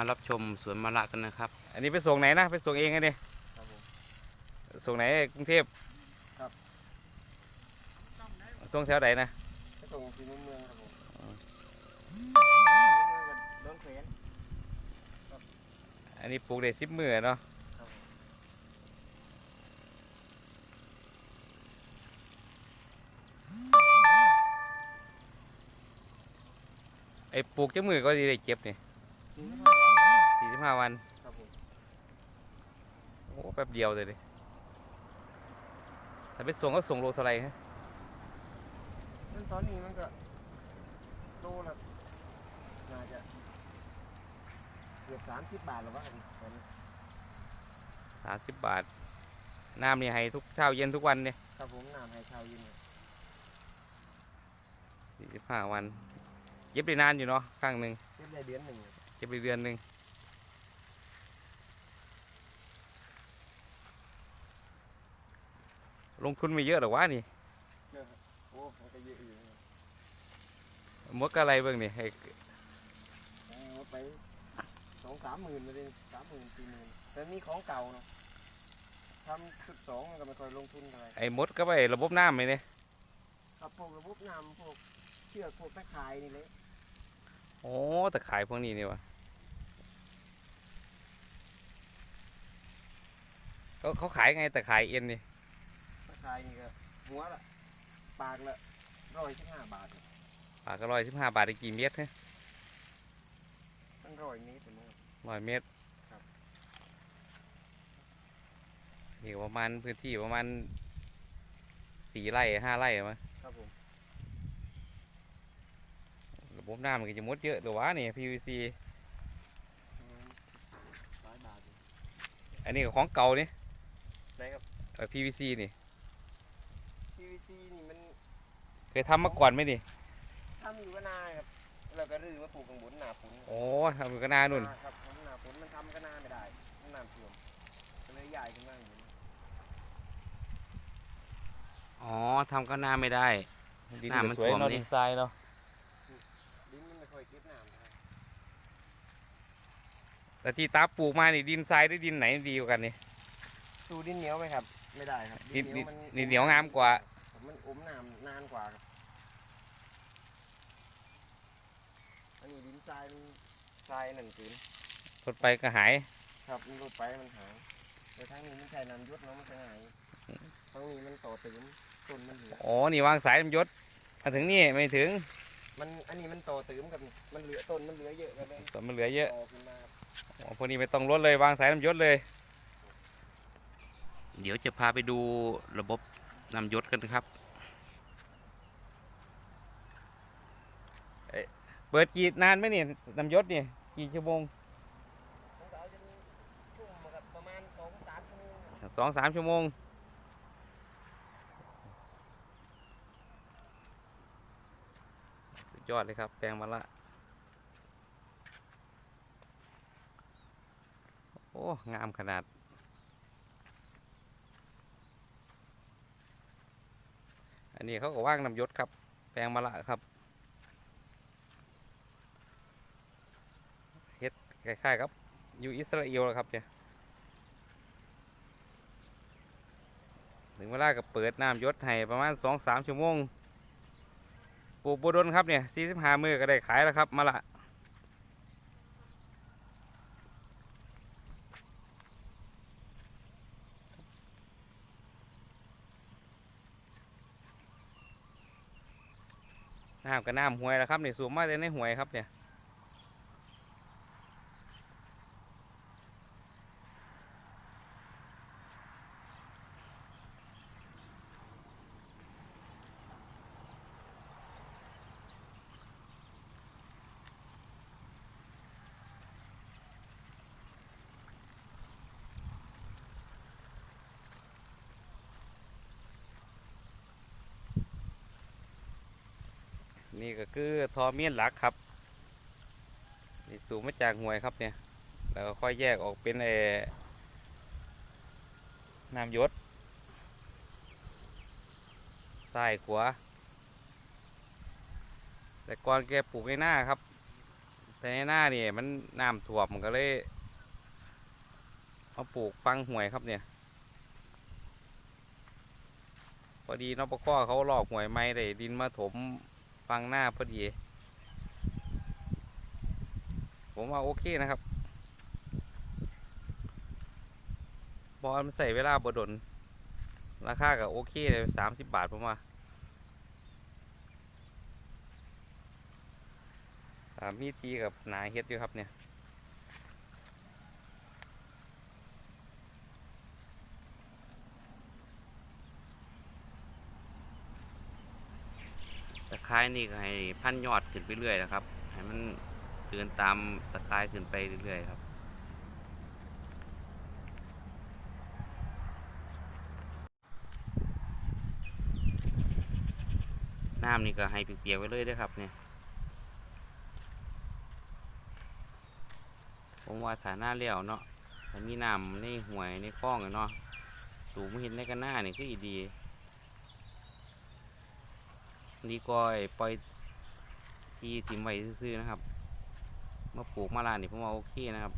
มารับชมสวนมะละกันนะครับ อันนี้ไปส่งไหนนะไปส่งเองไงเนี่ยครับผมส่งไหนกรุงเทพครับ ส่งแถวไหนนะไปส่งที่เมืองเมืองครับผมอ๋อโดนเขวนอันนี้ปลูกได้สิบมือเนาะครับผมไอ้ปลูกจังมือก็ดีได้เก็บนี่อืมสี่สิบ ห้าวันครับผมโอ้แป๊บเดียวเลยดิถ้าไปส่งก็ส่งโลเท่าไหร่ฮะนั่นตอนนี้มันก็โลละน่าจะเกือบสามสิบบาทหรอวะอันนี้ตอนนี้สามสิบบาท น้ำนี่ให้ทุกเช้าเย็นทุกวันเนี่ยครับผมน้ำให้ชาวยินเนี่ยสี่สิบห้าวัน เย็บได้นานอยู่เนาะข้างหนึ่งเก็บได้เดือนหนึ่งเย็บได้เดือนหนึ่ง ลงทุนไม่เยอะหรอกวะนี่โอ้มันก็เยอะอยู่นะมดกอะไรเบิ่งนี่ให้เอาไปสองสามหมื่นเลยสามหมื่นสี่หมื่นแต่นี่ของเก่าเนาะทำชุดสองมันก็ไม่ค่อยลงทุนเท่าไหร่ไอ้มดก็ไประบบน้ำไหมเนี่ยครับพวกระบบน้ำพวกเชือกพวกตะข่ายนี่เลยโอ้แต่ขายพวกนี้นี่วะเขาเขาขายไงแต่ขายเอ็นนี่ตะ ข่ายนี่ก็หัวละปากละร้อยสิบห้าบาทปากก็ร้อยสิบห้าบาทได้กี่เมตรฮะมันร้อยนี้ถึงร้อยเมตรครับนี่ก็ประมาณพื้นที่ประมาณสี่ไร่ห้าไร่มั้งครับผมระบบน้ำมันก็จะมดเยอะหรือวะนี่ PVC หลายบาทอยู่อันนี้ก็ของเก่านี่ไหนครับเอ่อ PVC นี่ PVC นี่มันเคยทำมาก่อนไหมนี่ทำอยู่ก็นานครับแล้วก็รื้อมาปลูกข้างบนหน้าฝนโอ้ทำอยู่ก็นานุ่นครับทำหน้าฝนมันทำก็นาไม่ได้มันน้ำท่วมก็เลยใหญ่ขึ้นมาอย่างนี้อ๋อทำก็น่าไม่ได้ ดินน้ำมันสวยท่วมเนาะดิดินทรายเนาะดินมันไม่ค่อยเก็บน้ำครับแต่ที่ตาปลูกมานี่ดินทรายหรือดินไหนดีกว่ากันนี่สู้ดินเหนียวไหมครับ ไม่ได้ครับดินดินมันดินเหนียวงามกว่า มันอมน้ำนานกว่าครับ อันนี้ดินทรายมันทรายนั่นคืนทดไปก็หาย ครับมันหลุดไปมันหายแต่ทางนี้มันใช้น้ำยศเนาะมันจะหายทางนี้มันต่อเติมต้นมันเหลืออ๋อ นี่วางสายน้ำยศมาถึงนี่ไม่ถึงมันอันนี้มันต่อเติมกับนี่มันเหลือต้นมันเหลือเยอะกันเลยแต่มันเหลือเยอะต่อขึ้นมาอ๋อพวกนี้ไม่ต้องลดเลยวางสายน้ำยศเลย เดี๋ยวจะพาไปดูระบบ นำยศกันครับเปิดกี่นานไหมนี่น้ำยศนี่กี่ชั่วโมงผมก็เอาจนชุ่มกับประมาณสองสามชั่วโมงสองสามชั่วโมงสุดยอดเลยครับ แปลงมาละโอ้ งามขนาด อันนี้เขาก็ว่างน้ำยศครับ แปลงมาละครับเฮ็ดคล้ายๆครับอยู่อิสราเอลแล้วครับเนี่ยถึงเวลาก็เปิดน้ำยศให้ประมาณสองสามชั่วโมงปลูกบัวดนครับเนี่ยสี่สิบห้ามือก็ได้ขายแล้วครับมาละ น้ำกับน้ำห่วยแล้วครับเนี่ยสูบมาแต่ในห่วยครับเนี่ย นี่ก็คือทอเมียนหลักครับนี่สูงมาจากห่วยครับเนี่ย แล้วก็ค่อยแยกออกเป็นเอน้ำยศซ้ายขวาแต่ก่อนแกปลูกในหน้าครับ แต่ในหน้านี่มันน้ำท่วมมันก็เลยมาปลูกฟังห่วยครับเนี่ยพอดีนอปข้อเขาหลอกห่วยไม้ได้ดินมาถม ฟังหน้าพอดี ผมว่าโอเคนะครับบอลมันใส่เวลาบดน ราคากับโอเคเลยสามสิบบาทผมว่าอ่ามีทีกับหนาเฮ็ดอยู่ครับเนี่ย ตะไคร้นี่ก็ให้พันยอดขึ้นไปเรื่อยนะครับ ให้มันเดินตามตะไคร้ขึ้นไปเรื่อยๆครับน้ำนี่ก็ให้เปียกๆไว้เลยด้วยครับเนี่ยผมว่าฐาหน้าเลี้ยวเนาะมีน้ำในห่วยในคลองเนาะสูงไม่เห็นในกันหน้านี่คืออีดี ดีกว่าไอ้ปล่อยที่ทิมไว้ซื่อนะครับมาปลูกมะลานนี่ผมว่าโอเคนะครับ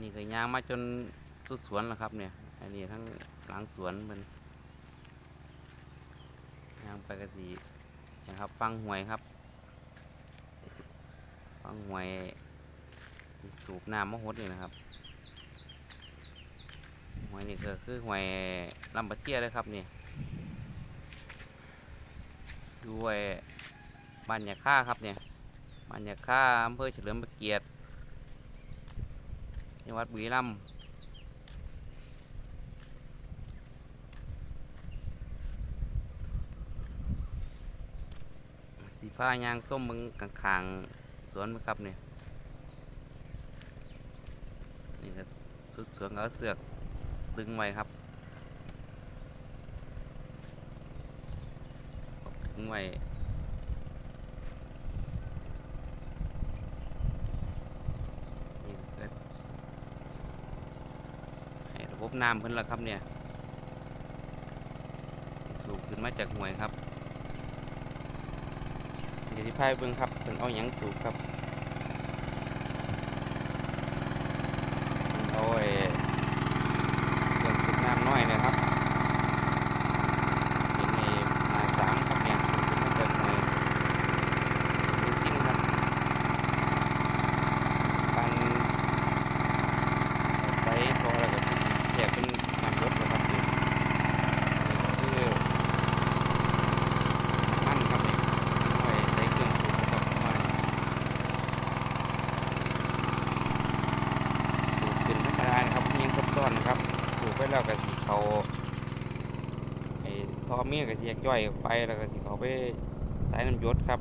นี่ก็ย่างมาจนสุดสวนแล้วครับเนี่ย อันนี้ทั้งหลังสวนมันยางไปกระสีนะครับฟังหวยครับ ฟังหวยสูบน้ำมะฮดนี่นะครับ วยนี่ก็คือหวยลำบะเทียเลยครับนี่ด้วยบ้านยาค่าครับเนี่ยบ้านยาค่าอำเภอเฉลิมพระเกียรติจังหวัดบุรีรัมย์สีผ้ายางส้มมึงกลางๆสวนมั้ครับเนี่ยนี่ก็สุดสวนเอาเสือก ดึงไว้ครับดึงไว้ให้ระบบน้ำเพิ่นละครับเนี่ย สูบขึ้นมาจากห่วยครับเดี๋ยวที่พายเบิ่งครับเพิ่นเอาหยังสูบครับเพิ่นเอาไอ้ เครื่องสูบน้ำน้อยนะครับเป็นในนาสามครับเนี่ยมันจะในดูซิ่งครับปันใช้พอแล้วก็แยกเป็นน้ำรถนะครับนี่นี่ก็คือมันครับนี่ไว้ใช้เครื่องสูบนะครับมาสูบขึ้นไม่กระดานครับยังซับซ้อนนะครับ ปลูกไปแล้วก็สิเขาไอ้ ทอเมียก็สิแยกย่อยออกไปแล้วก็สิเขาไปสายน้ำยศครับ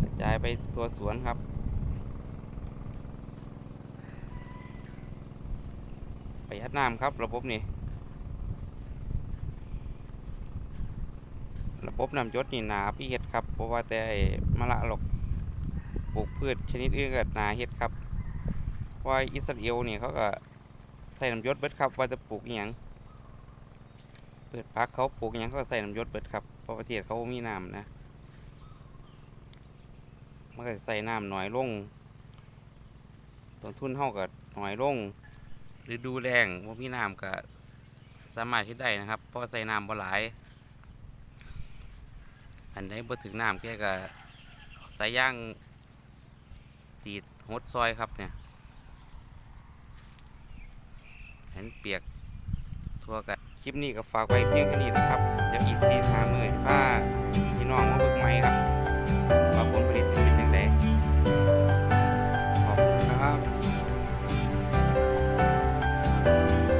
กระจายไปตัวสวนครับประหยัดน้ำครับระบบนี้ระบบน้ำยศนี่หนาพี่เห็ดครับเพราะว่าแต่มะละหรอกปลูกพืชชนิดอื่นก็หนาเห็ดครับว่าอิสราเอลนี่เขาก็ใส่น้ำยศเบิดครับว่าจะปลูกอย่าง เปิดพักเขาปลูกอย่างเขาก็ใส่น้ำยศเบิดครับเพราะประเทศเขามีน้ำนะมันก็ใส่น้ำหน่อยลงต้นทุนเท่ากับหน่อยลงฤดูแรงว่ามีน้ำก็สามารถที่ได้นะครับเพราะใส่น้ำบ่หลาย อันไหนบ่ถึงน้ำแกก็ใส่ย่างสีดหดซอยครับเนี่ยเห็นเปียกทั่วกัน ลิปนี้ก็ฝากไว้เพียงแค่นี้นะครับยังอีกทีทางมือผ้าพี่น้องมาเบิกไม้ครับฝากผลผ